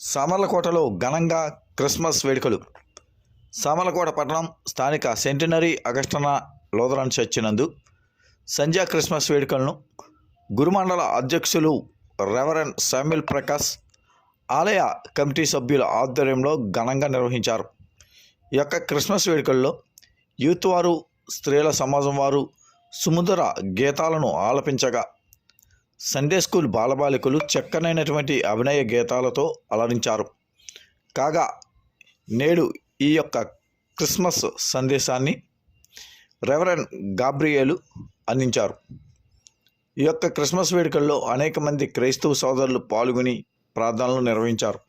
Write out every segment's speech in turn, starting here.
సామర్లకోటలో ఘనంగా క్రిస్మస్ వేడుకలు. సామర్లకోట పట్టణం స్థానిక సెంటినరీ అగస్టన లోదరన్ చర్చి నందు సంధ్యా క్రిస్మస్ వేడుకలను గురుమండల అధ్యక్షులు రెవరెండ్ శామ్యుల్ ప్రకాష్ ఆలయ కమిటీ సభ్యుల ఆధ్వర్యంలో ఘనంగా నిర్వహించారు. ఈ యొక్క క్రిస్మస్ వేడుకల్లో యూత్ వారు స్త్రీల సమాజం వారు సుముదర గీతాలను ఆలపించగా సండే స్కూల్ బాలబాలికలు చక్కనైనటువంటి అభినయ గీతాలతో అలరించారు. కాగా నేడు ఈ యొక్క క్రిస్మస్ సందేశాన్ని రెవరెండ్ గాబ్రియేలు అందించారు. ఈ యొక్క క్రిస్మస్ వేడుకల్లో అనేక మంది క్రైస్తవ సోదరులు పాల్గొని ప్రార్థనలు నిర్వహించారు.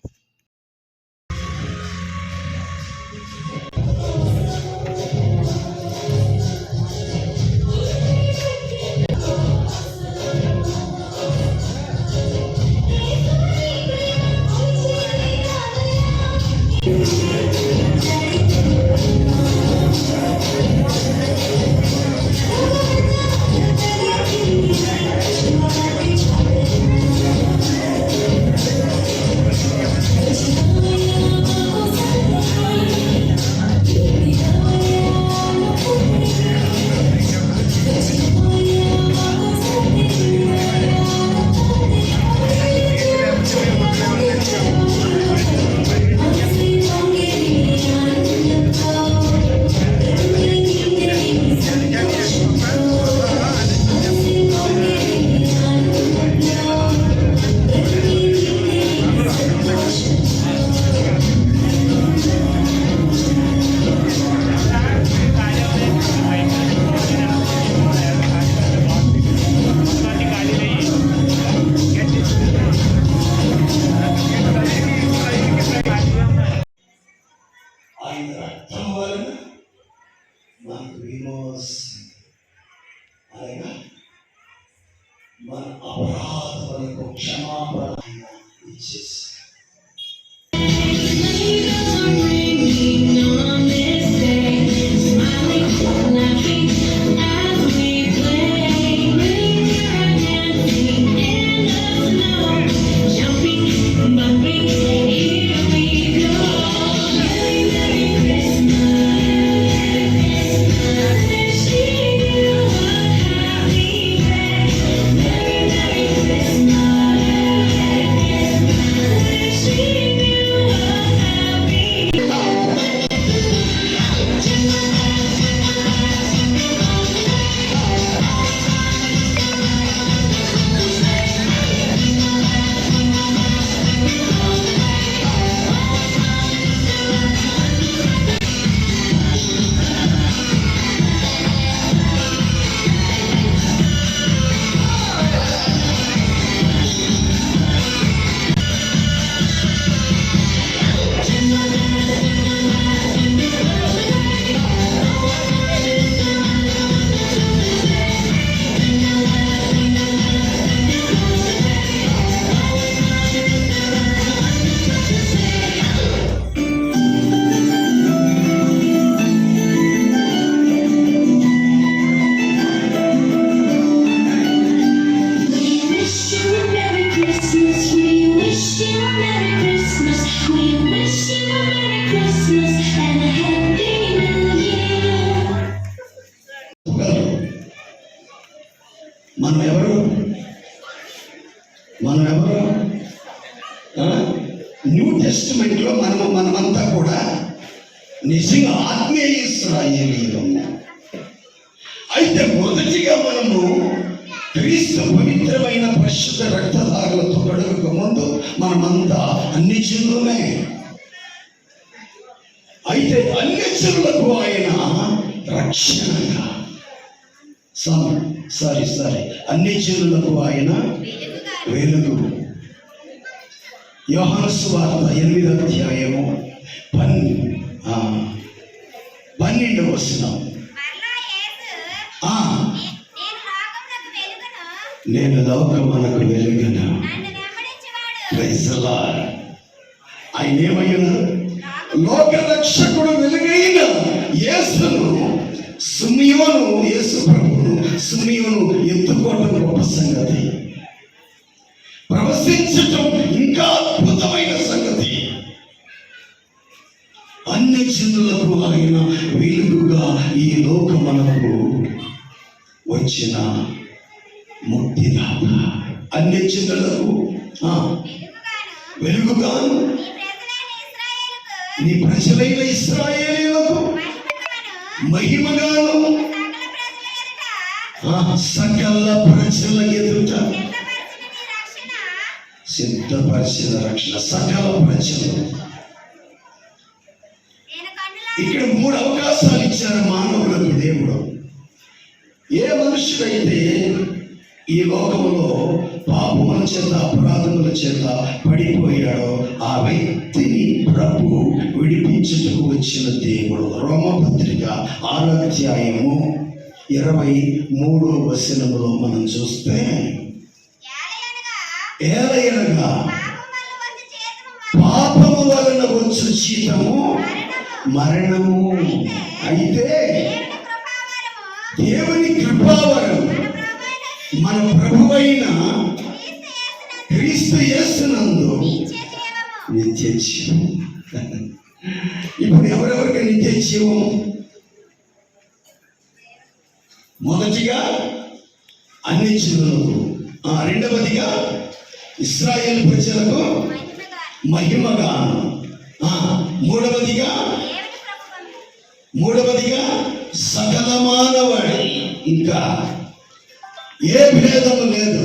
నిజంగా ఆత్మీయ ఇస్రాయేలీలం అయితే మొదటిగా మనము క్రీస్తు పవిత్రమైన పరిశుద్ధ రక్తధారలతో గడువుక ముందు మనమంతా అన్ని జీవులమే అయితే అన్ని జీవులకు ఆయన రక్షణగా సమ్ సారీ సారీ అన్ని జీవులకు ఆయన వెలుగు యోహాను సువార్త ఎనిమిది అధ్యాయము పన్ ఆ, పన్నెండు వస్తున్నాం నేను లోకమునకు వెలుగును. ఆయన ఏమయ్యున్నారు లోక రక్షకుడు వెలుగైన యేసును సుమియోను యేసు ప్రభువును సుమియోను ఎత్తుకోవడం గొప్ప సంగతి. ప్రవశించటం ఇంకా అద్భుతమైన సంగతి జనులకు ఆయన వెలుగుగా ఈ లోకమునకు వచ్చిన ముక్తిదాత. అన్ని చిన్నలకు ఆ, వెలుగుగాను. నీ ప్రజలైన ఇశ్రాయేలుకు ఇస్రాయేలీలకు మహిమగాను సకల ప్రజల ఎదుట సిద్ధపరిచిన రక్షణ. సకల ప్రజలు. ఇక్కడ మూడు అవకాశాలు ఇచ్చారు మానవులకు దేవుడు. ఏ మనుషుడైతే ఈ లోకంలో పాపముల చేత అపరాధముల చేత పడిపోయాడో ఆ వ్యక్తిని ప్రభు విడిపించుటకు వచ్చిన దేవుడు. రోమపత్రిక ఆరో అధ్యాయము ఇరవై మూడో వచనములో మనం చూస్తే ఏలయనగా పాపము వలన వచ్చు జీతము మరణము. అయితే దేవుని కృపావరం మన మన ప్రభువైన క్రీస్తు యేసునందు నిత్య జీవం ఇప్పుడు ఎవరెవరికి నిత్య జీవం మొదటిగా అన్ని జీవులకు ఆ రెండవదిగా ఇస్రాయేల్ ప్రజలకు మహిమగా మూడవదిగా మూడవదిగా సకల మానవాడి ఇంకా ఏ భేదము లేదు.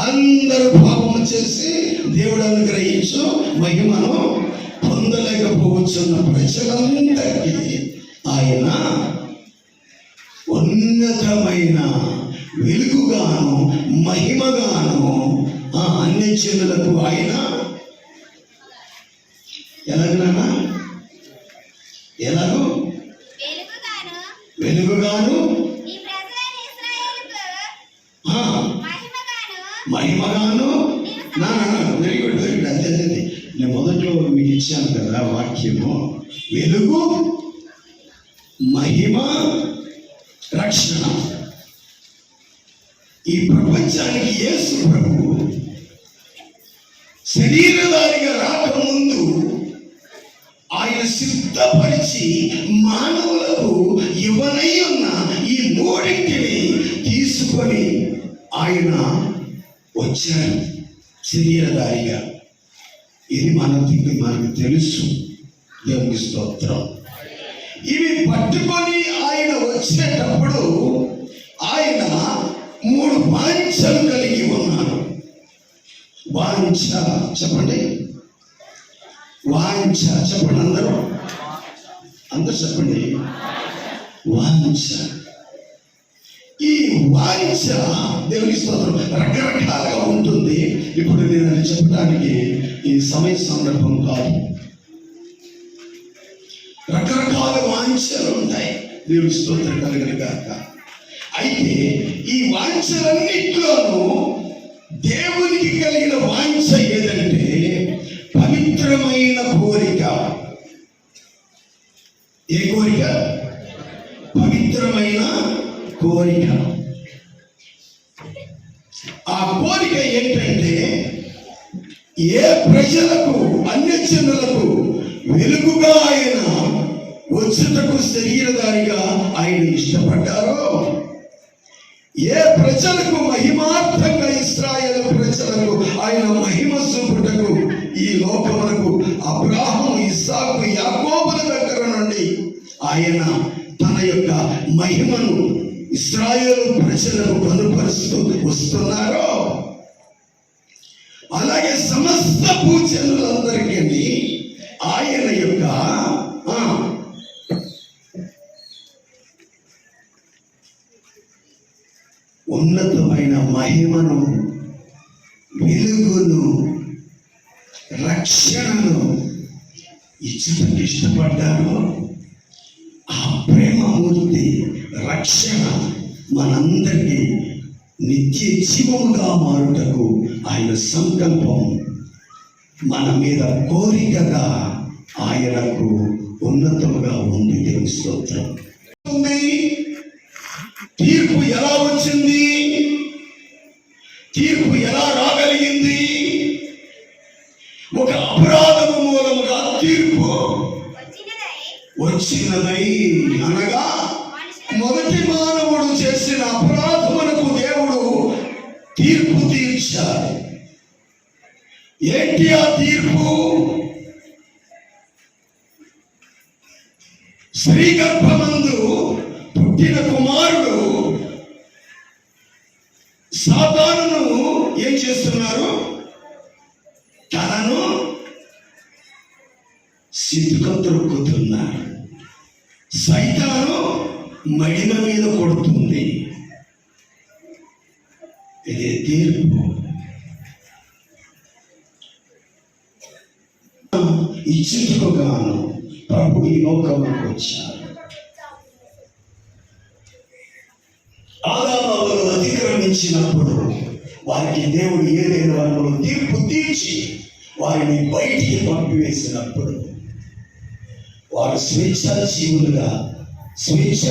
అందరూ పాపము చేసి దేవుడు అనుగ్రహించు మహిమను పొందలేకపోవచ్చున్న ప్రజలందరికీ ఆయన ఉన్నతమైన వెలుగుగాను మహిమగాను ఆ అన్ని జనులకు ఆయన ఎలాగనా ఎలాగో? వెలుగుగాను మహిమగాను నా వెరీ గుడ్ వెరీ గుడ్. అంతే అంతే నేను మొదట్లో మీకు ఇచ్చాను కదా వాక్యము. వెలుగు మహిమ రక్షణ. ఈ ప్రపంచానికి యేసు ప్రభు శరీరధారిగా రాకముందు ఆయన సిద్ధపరిచి మానవులకు ఇవ్వనై ఉన్న ఈ మూడింటిని తీసుకొని ఆయన వచ్చారు. శరీరధారిగా ఇది మనకి మనకు తెలుసు. దేవుని స్తోత్రం. ఇవి పట్టుకొని ఆయన వచ్చేటప్పుడు ఆయన మూడు వాంఛలు కలిగి ఉన్నారు. వాంఛ చెప్పండి. వాంఛ చెప్పండి అందరూ. అందరూ చెప్పండి. వాంఛ ఈ వాంఛ దేవుని స్తోత్రం రకరకాలుగా ఉంటుంది. ఇప్పుడు నేను అది చెప్పడానికి ఈ సమయ సందర్భం కాదు. రకరకాల వాంఛలు ఉంటాయి. దేవుని స్తోత్రం కలిగిన కాక అయితే ఈ వాంఛలన్నిట్లోనూ దేవునికి కలిగిన కోరిక. ఆ కోరిక ఏంటంటే ఏ ప్రజలకు అన్యజనులకు వెలుగుగా ఆయన వచ్చుటకు శరీరధారిగా ఆయన ఇష్టపడ్డారో ఏ ప్రజలకు మహిమార్థంగా ఇస్రాయేల్ ప్రజలకు ఆయన మహిమ చూపుటకు ఈ లోకములకు అబ్రాహం ఇస్సాకు యాకోబుల దగ్గర నుండి ఆయన తన యొక్క మహిమను ఇస్రాయేల్ ప్రజలకు కనుపరుస్తూ వస్తున్నారో అలాగే సమస్త పూజలందరికీ ఆయన యొక్క ఉన్నతమైన మహిమను వెలుగును రక్షణను ఇచ్చటకు ఇష్టపడ్డారు రక్షణ మనందరికీ నిత్య జీవముగా మారుటకు ఆయన సంకల్పం. మన మీద కోరికగా ఆయనకు ఉన్నతముగా ఉంది దేవుని స్తోత్రం. ఉంది. తీర్పు ఎలా వచ్చింది? తీర్పు ఎలా రాగలిగింది? తీర్పు తీర్చారు ఏంటి ఆ తీర్పు స్త్రీ గర్భమందు పుట్టిన కుమారుడు సాతానును ఏం చేస్తున్నారు? తనను సిద్ధుకం దొరుకుతున్నారు సైతాను మడిన మీద కొడుతుంది. ఇది తీర్పు? ఇచ్చుటకుగాను ప్రభు ఈ లోకంలోకి వచ్చారు. ఆదామాలను అతిక్రమించినప్పుడు వారికి దేవుడు ఏదైనా వాళ్ళు తీర్పు తీర్చి వారిని బయటికి పంపివేసినప్పుడు వారు స్వేచ్ఛ జీవులుగా స్వేచ్ఛ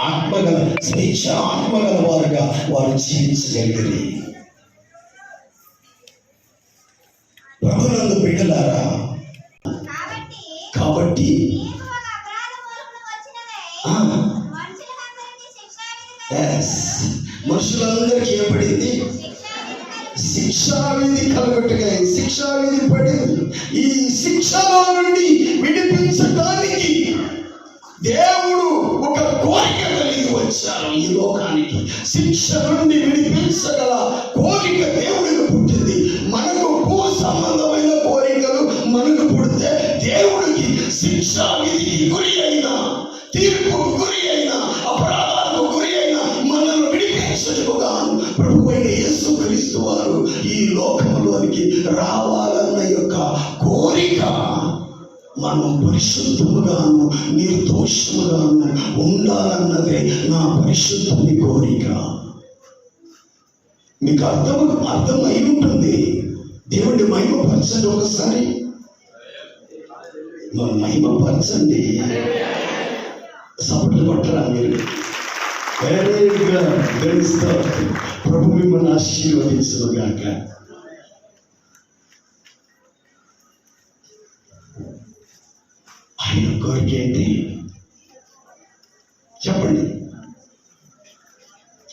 ఆత్మగల స్వేచ్ఛ ఆత్మగల వారుగా వారు జీవించగలిగారు. ప్రభునందు బిడ్డలారా కాబట్టి మనుషులందరికీ ఏర్పడింది? శిక్షావిధి కలగట్టుగా శిక్షావిధి పడింది. ఈ శిక్షలో నుండి శిక్ష నుండి విడిపించగల కోరిక దేవుడికి పుట్టింది. మనకు భూ సంబంధమైన పరిశుద్ధముగాను నిర్దోషముగాను ఉండాలన్నదే నా పరిశుద్ధుని కోరిక. మీకు అర్థం అర్థమై ఉంటుంది దేవుడి మహిమ పరచండి ఒకసారి. మన మహిమ పరచండి సపోర్ట్ కొట్టరా మీరు? వెరీ గుడ్ ప్రభు మిమ్మల్ని ఆశీర్వదించను గాక ఆయన కోరిక ఏంటి చెప్పండి.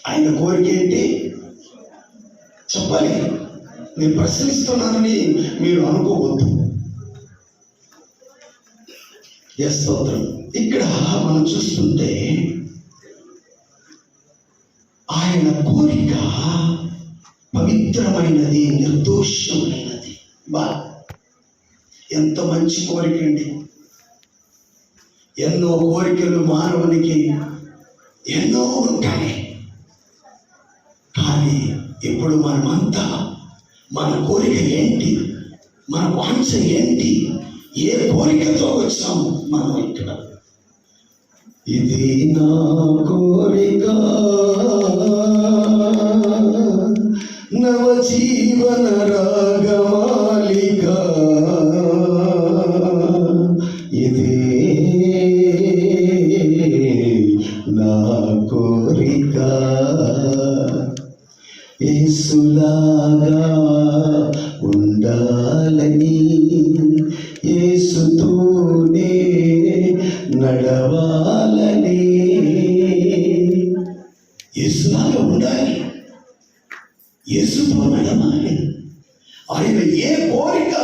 ఆయన కోరిక ఏంటి? చెప్పాలి. నేను ప్రశ్నిస్తున్నానని మీరు అనుకోవద్దు. ఎస్ స్తోత్రం ఇక్కడ మనం చూస్తుంటే ఆయన కోరిక పవిత్రమైనది నిర్దోషమైనది. బా ఎంత మంచి కోరిక అండి. ఎన్నో కోరికలు మానవునికి ఎన్నో ఉంటాయి. కానీ ఇప్పుడు మనమంతా మన కోరిక ఏంటి? మన వాంఛ ఏంటి? ఏ కోరికతో వచ్చాము మనం ఇక్కడ? ఇది నా కోరిక. ఏసులాగా ఉండాలని ఏసుతోనే నడవాలని ఏసులాగా ఉండాలి. ఏసుతో నడవాలి. ఆయన ఏ కోరిక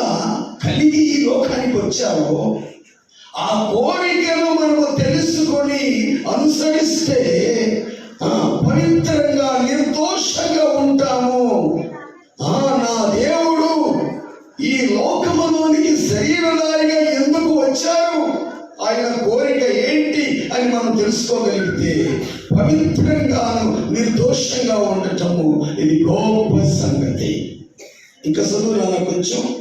కలిగి ఈ లోకానికి వచ్చారో ఆ కోరికను మనము తెలుసుకొని అనుసరిస్తే పవిత్రంగా నిర్దోషంగా mucho